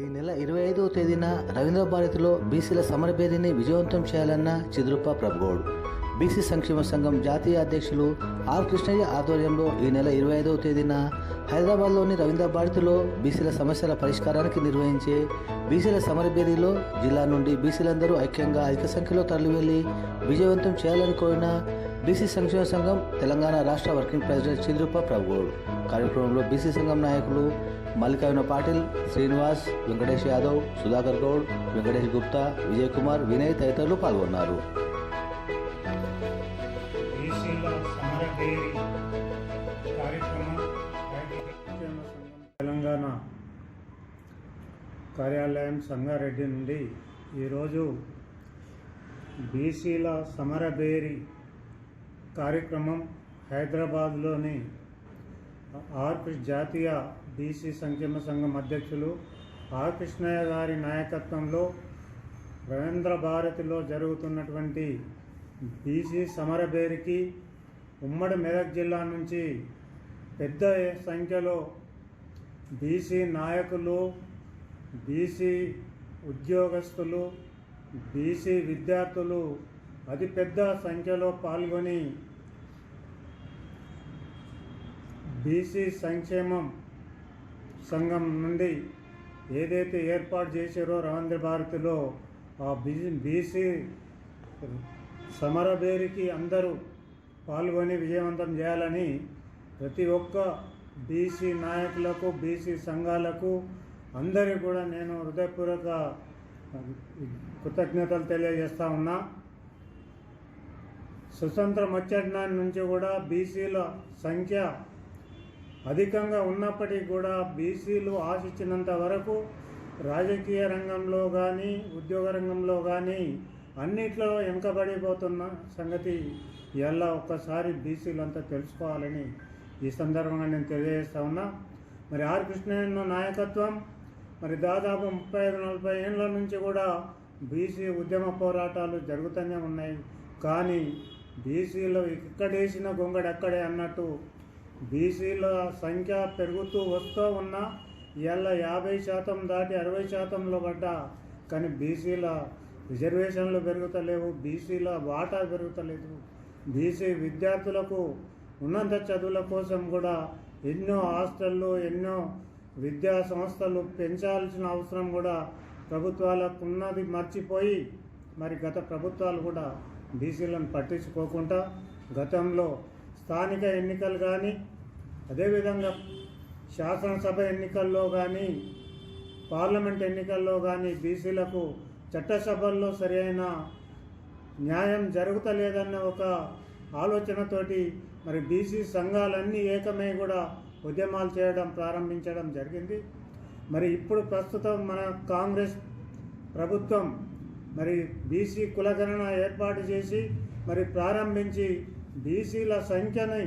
ఈ నెల ఇరవై ఐదవ తేదీన రవీంద్ర భారతిలో బీసీల సమరభేదిని విజయవంతం చేయాలన్న చిదురుప్ప ప్రభుగౌడ్. బీసీ సంక్షేమ సంఘం జాతీయ అధ్యక్షులు ఆర్ కృష్ణయ్య ఆధ్వర్యంలో ఈ నెల ఇరవై ఐదవ తేదీన హైదరాబాద్లోని రవీంద్ర భారతిలో బీసీల సమస్యల పరిష్కారానికి నిర్వహించే బీసీల సమరభేదిలో జిల్లా నుండి బీసీలందరూ ఐక్యంగా అధిక సంఖ్యలో తరలివెళ్ళి విజయవంతం చేయాలని కోరిన బీసీ సంక్షేమ సంఘం తెలంగాణ రాష్ట్ర వర్కింగ్ ప్రెసిడెంట్ చిదురుప్ప ప్రభుగౌడ్. కార్యక్రమంలో బీసీ సంఘం నాయకులు మల్లికార్జున పాటిల్ శ్రీనివాస్ వెంకటేష్ యాదవ్ సుధాకర్ గౌడ్ వెంకటేష్ గుప్తా విజయ్ కుమార్ వినయ్ తదితరులు పాల్గొన్నారు. తెలంగాణ కార్యాలయం సంగారెడ్డి నుండి ఈరోజు బీసీల సమరభేరి కార్యక్రమం హైదరాబాద్లోని ఆర్పి జాతీయ బీసీ సంక్షేమ సంఘం అధ్యక్షులు ఆర్ కృష్ణయ్య గారి నాయకత్వంలో రవీంద్ర భారతిలో జరుగుతున్నటువంటి బీసీ సమరభేరికి ఉమ్మడి మెదక్ జిల్లా నుంచి పెద్ద సంఖ్యలో బీసీ నాయకులు బీసీ ఉద్యోగస్తులు బీసీ విద్యార్థులు అతి పెద్ద సంఖ్యలో పాల్గొని బీసీ సంక్షేమం సంఘం నుండి ఏదైతే ఏర్పాటు చేశారో రవీంద్ర భారతిలో ఆ బీసీ బీసీ సమరభేరికి అందరూ పాల్గొని విజయవంతం చేయాలని ప్రతి ఒక్క బీసీ నాయకులకు బీసీ సంఘాలకు అందరికీ కూడా నేను హృదయపూర్వక కృతజ్ఞతలు తెలియజేస్తా ఉన్నా. స్వతంత్రం వచ్చేటి నుంచి కూడా బీసీల సంఖ్య అధికంగా ఉన్నప్పటికీ కూడా బీసీలు ఆశించినంత వరకు రాజకీయ రంగంలో కానీ ఉద్యోగ రంగంలో కానీ అన్నిట్లో వెనుకబడిపోతున్న సంగతి ఎలా ఒక్కసారి బీసీలంతా తెలుసుకోవాలని ఈ సందర్భంగా నేను తెలియజేస్తా ఉన్నా. మరి ఆర్ కృష్ణయ్య నాయకత్వం మరి దాదాపు ముప్పై ఐదు నలభై ఏళ్ళ నుంచి కూడా బీసీ ఉద్యమ పోరాటాలు జరుగుతూనే ఉన్నాయి. కానీ బీసీలో ఇక్కడేసిన గొంగడెక్కడే అన్నట్టు బీసీల సంఖ్య పెరుగుతూ వస్తూ ఉన్నా ఇవాళ యాభై శాతం దాటి అరవై శాతంలో పడ్డా. కానీ బీసీల రిజర్వేషన్లు పెరుగుతలేవు బీసీల వాటా పెరుగుతలేదు. బీసీ విద్యార్థులకు ఉన్నత చదువుల కోసం కూడా ఎన్నో హాస్టళ్ళు ఎన్నో విద్యా సంస్థలు పెంచాల్సిన అవసరం కూడా ప్రభుత్వాలకు ఉన్నది మర్చిపోయి మరి గత ప్రభుత్వాలు కూడా బీసీలను పట్టించుకోకుండా గతంలో స్థానిక ఎన్నికలు కానీ అదేవిధంగా శాసనసభ ఎన్నికల్లో కానీ పార్లమెంట్ ఎన్నికల్లో కానీ బీసీలకు చట్టసభల్లో సరైన న్యాయం జరుగుతలేదన్న ఒక ఆలోచనతోటి మరి బీసీ సంఘాలన్నీ ఏకమై కూడా ఉద్యమాలు చేయడం ప్రారంభించడం జరిగింది. మరి ఇప్పుడు ప్రస్తుతం మన కాంగ్రెస్ ప్రభుత్వం మరి బీసీ కులగణన ఏర్పాటు చేసి మరి ప్రారంభించి బీసీల సంఖ్యని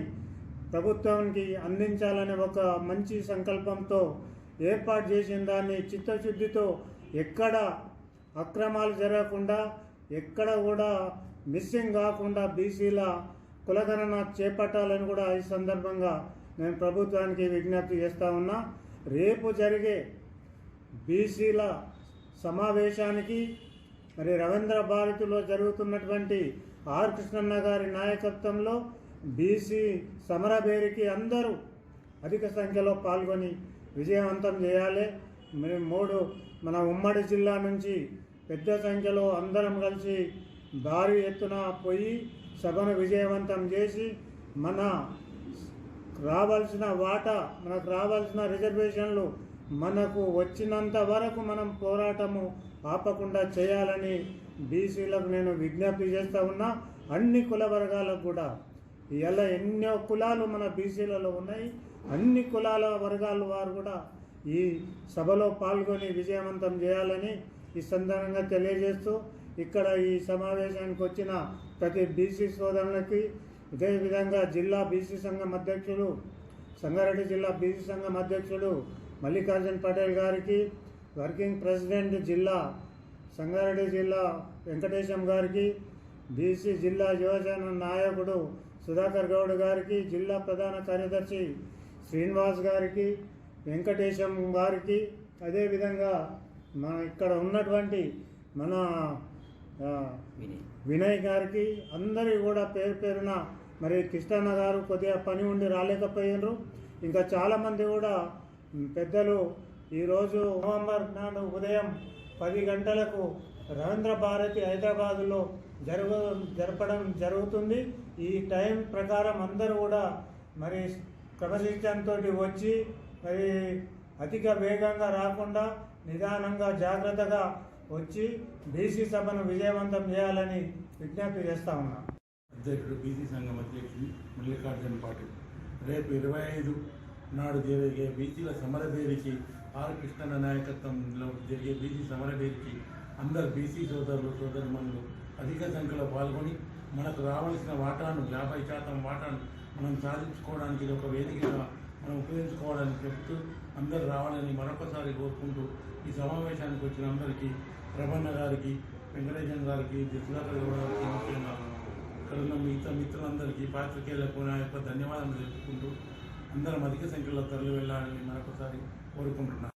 ప్రభుత్వానికి అందించాలనే ఒక మంచి సంకల్పంతో ఏర్పాటు చేసిన దాన్ని చిత్తశుద్ధితో ఎక్కడ అక్రమాలు జరగకుండా ఎక్కడ కూడా మిస్సింగ్ కాకుండా బీసీల కులగణన చేపట్టాలని కూడా ఈ సందర్భంగా నేను ప్రభుత్వానికి విజ్ఞప్తి చేస్తా ఉన్నా. రేపు జరిగే బీసీల సమావేశానికి మరి రవీంద్ర భారతిలో జరుగుతున్నటువంటి ఆర్ కృష్ణన్న గారి నాయకత్వంలో బీసీ సమరభేరికి అందరూ అధిక సంఖ్యలో పాల్గొని విజయవంతం చేయాలి. మేము మూడు మన ఉమ్మడి జిల్లా నుంచి పెద్ద సంఖ్యలో అందరం కలిసి భారీ ఎత్తున పోయి సభను విజయవంతం చేసి మన రావాల్సిన వాటా మనకు రావాల్సిన రిజర్వేషన్లు మనకు వచ్చినంత వరకు మనం పోరాటము ఆపకుండా చేయాలని బీసీలకు నేను విజ్ఞప్తి చేస్తూ ఉన్నా అన్ని కుల వర్గాలకు కూడా. ఇలా ఎన్నో కులాలు మన బీసీలలో ఉన్నాయి. అన్ని కులాల వర్గాల వారు కూడా ఈ సభలో పాల్గొని విజయవంతం చేయాలని ఈ సందర్భంగా తెలియజేస్తూ ఇక్కడ ఈ సమావేశానికి వచ్చిన ప్రతి బీసీ సోదరులకి ఇదే విధంగా జిల్లా బీసీ సంఘం అధ్యక్షులు సంగారెడ్డి జిల్లా బీసీ సంఘం అధ్యక్షుడు మల్లికార్జున్ పటేల్ గారికి వర్కింగ్ ప్రెసిడెంట్ జిల్లా సంగారెడ్డి జిల్లా వెంకటేశం గారికి బీసీ జిల్లా యువజన నాయకుడు సుధాకర్ గౌడ్ గారికి జిల్లా ప్రధాన కార్యదర్శి శ్రీనివాస్ గారికి వెంకటేశం గారికి అదేవిధంగా మన ఇక్కడ ఉన్నటువంటి మన వినయ్. గారికి అందరి కూడా పేరు పేరున మరి కృష్ణన్న గారు కొద్దిగా పని ఉండి రాలేకపోయినారు ఇంకా చాలామంది కూడా పెద్దలు ఈరోజు నవంబర్ నాడు ఉదయం పది గంటలకు రవీంద్ర భారతి హైదరాబాదులో జరుగు జరపడం జరుగుతుంది. ఈ టైం ప్రకారం అందరూ కూడా మరి క్రమశిక్షణతో వచ్చి మరి అధిక వేగంగా రాకుండా నిదానంగా జాగ్రత్తగా వచ్చి బీసీ సభను విజయవంతం చేయాలని విజ్ఞప్తి చేస్తా ఉన్నా. అధ్యక్షుడు బీసీ సంఘం అధ్యక్షుడు మల్లికార్జున పాటిల్. రేపు ఇరవై ఐదు నాడు జరిగే బీసీల సమరభేరికి ఆర్ కృష్ణన్న నాయకత్వంలో జరిగే బీసీ సమరభేరికి అందరు బీసీ సోదరులు సోదరుమణులు అధిక సంఖ్యలో పాల్గొని మనకు రావాల్సిన వాటాను యాభై శాతం వాటాను మనం సాధించుకోవడానికి ఇది ఒక వేదికగా మనం ఉపయోగించుకోవాలని చెప్తూ అందరు రావాలని మరొకసారి కోరుకుంటూ ఈ సమావేశానికి వచ్చిన అందరికీ ప్రభన్న గారికి వెంకటేశం గారికి సుధాకర్ గౌడ్ గారికి ముఖ్యంగా ఇక్కడ ఉన్న మిగతా మిత్రులందరికీ పాత్రికేయులకు నా యొక్క ధన్యవాదాలు తెలుపుకుంటూ అందరం అధిక సంఖ్యలో తరలి వెళ్ళాలని మరొకసారి కోరుకుంటున్నాను